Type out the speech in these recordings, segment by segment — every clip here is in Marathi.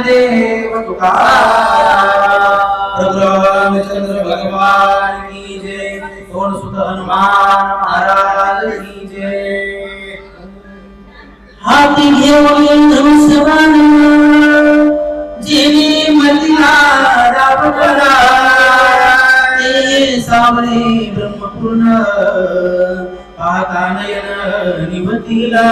देव तुकाराम भगवान की जय. पवन सुत हनुमान महाराज की जय. हाती घेऊन धनुष्यबाण. जेणे मतिला रावणला. ते सावरे ब्रह्मपूर्ण. पाहता नयन निवतीला.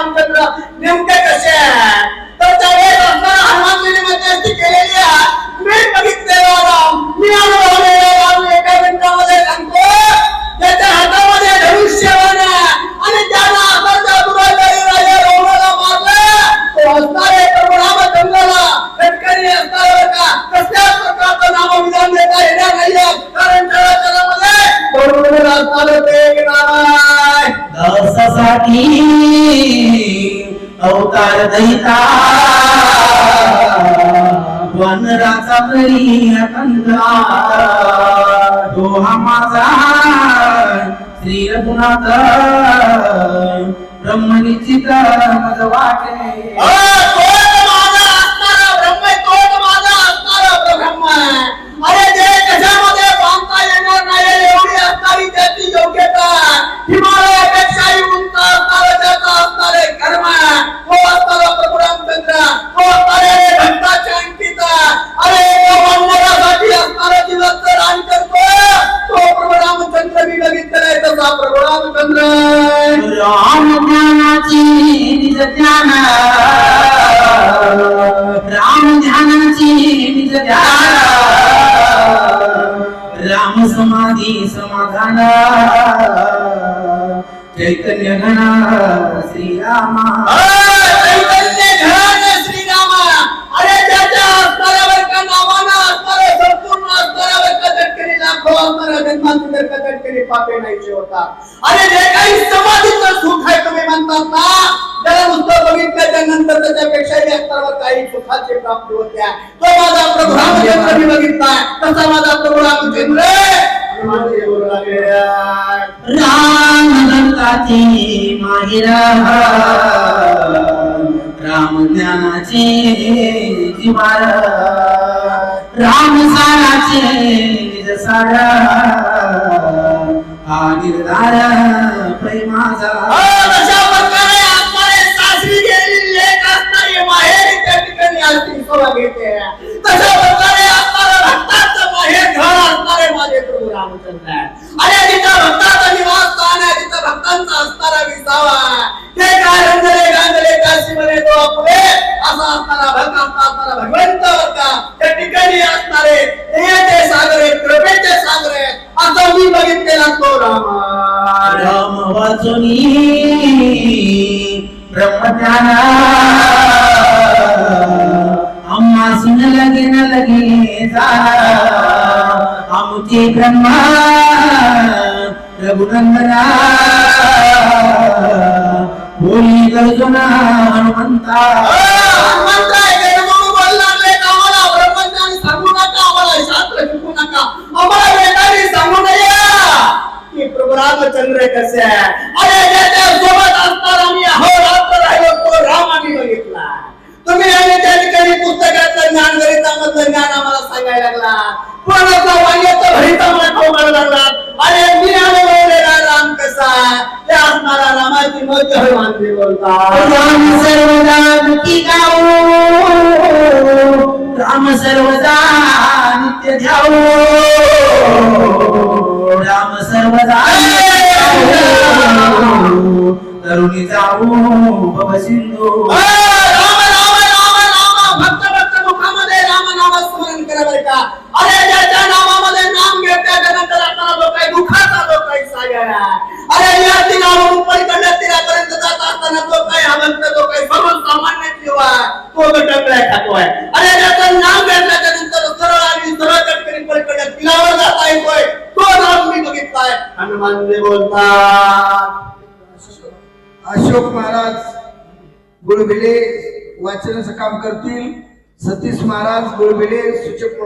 रामचंद्र नेमके कसे आहे तर त्यावेळेस असताना हनुमानजीने मध्यस्थी केलेली आहे. मी बघितले राम. मी अनुभवले राम. एका मिनिटामध्ये सांगतो. त्याच्या हातामध्ये धनुष्यबाण आहे. आणि त्याला हाताच्या दुराचारी राजा रावणाला मारलं. तो असणारे प्रभू रामचंद्राला शेतकरी असणार का? कसल्याच प्रकारचं नामविधान देता येणार नाही कारण त्याला त्याला मध्ये बरोबर असणार होते. दासासाठी अवतार दैता वनराचा करी कंदा तो हा माझा श्री रघुनाथ ब्रह्मनिश्चित मज वाटे. चटकरी लाखो असणाऱ्या जन्माचे जर का चटकरी पापे नाहीचे होता अरे जे काही समाधीचं सुख आहे तुम्ही म्हणतात ना त्याच्यापेक्षाही काही सुखाचे प्राप्ती होत्या. तो माझा प्रभू रामचंद्र मी बघितला. तसा माझा प्रभू रामचंद्र हनुमानजी राम दत्ताची माहिरा राम ज्ञानाचे जिवार राम साराचे निज सार हा निर्धार प्रेमाचा. प्रभू रामचंद्र अरे जिथं भक्ताचा निवास स्थान आहे तिथं भक्तांचा असणारा विसावा ते काय रंजले गांजले काशी म्हणे तो आपले असा असणारा भक्त असणारा भगवंत बरं का त्या ठिकाणी असणारे ते सागर आहेत कृपेचे सागर. आहेत असं मी बघितलेला तो राम राम वाचुनी ब्रह्मज्ञाना. अम्मा सुन लगे न लगे जा. आमुचे ब्रह्मा रघुनंदना बोली गर्जुना हनुमंता आहे, का आम्हाला सांगू नका, आम्हाला शास्त्र नका. आम्हाला सांगू नये. की प्रभू रामचंद्र कसे आहे अरे ज्याच्या सोबत असताना मी अहोरात्र राहिलो तो राम आम्ही बघितला तुम्ही आणि त्या ठिकाणी पुस्तकाचं ज्ञान गणितामधलं ज्ञान आम्हाला सांगायला लागला पण राम सर्वदा दुखी गाऊ राम सर्वदा नित्य राम सर्वदा तरुणी जाऊ भव सिंधू भक्त राम नाम का अरे नाम घेतल्याच्या तो खातोय अरे घेतल्याच्या नंतर सरळ आणि सरळ कटकरी तिलावर जाता येतोय तो मी बघितलाय? हनुमानजी बोलतात. अशोक महाराज गुळबिले वाचनाचं काम करतील. सतीश महाराज गुळबिले सूचक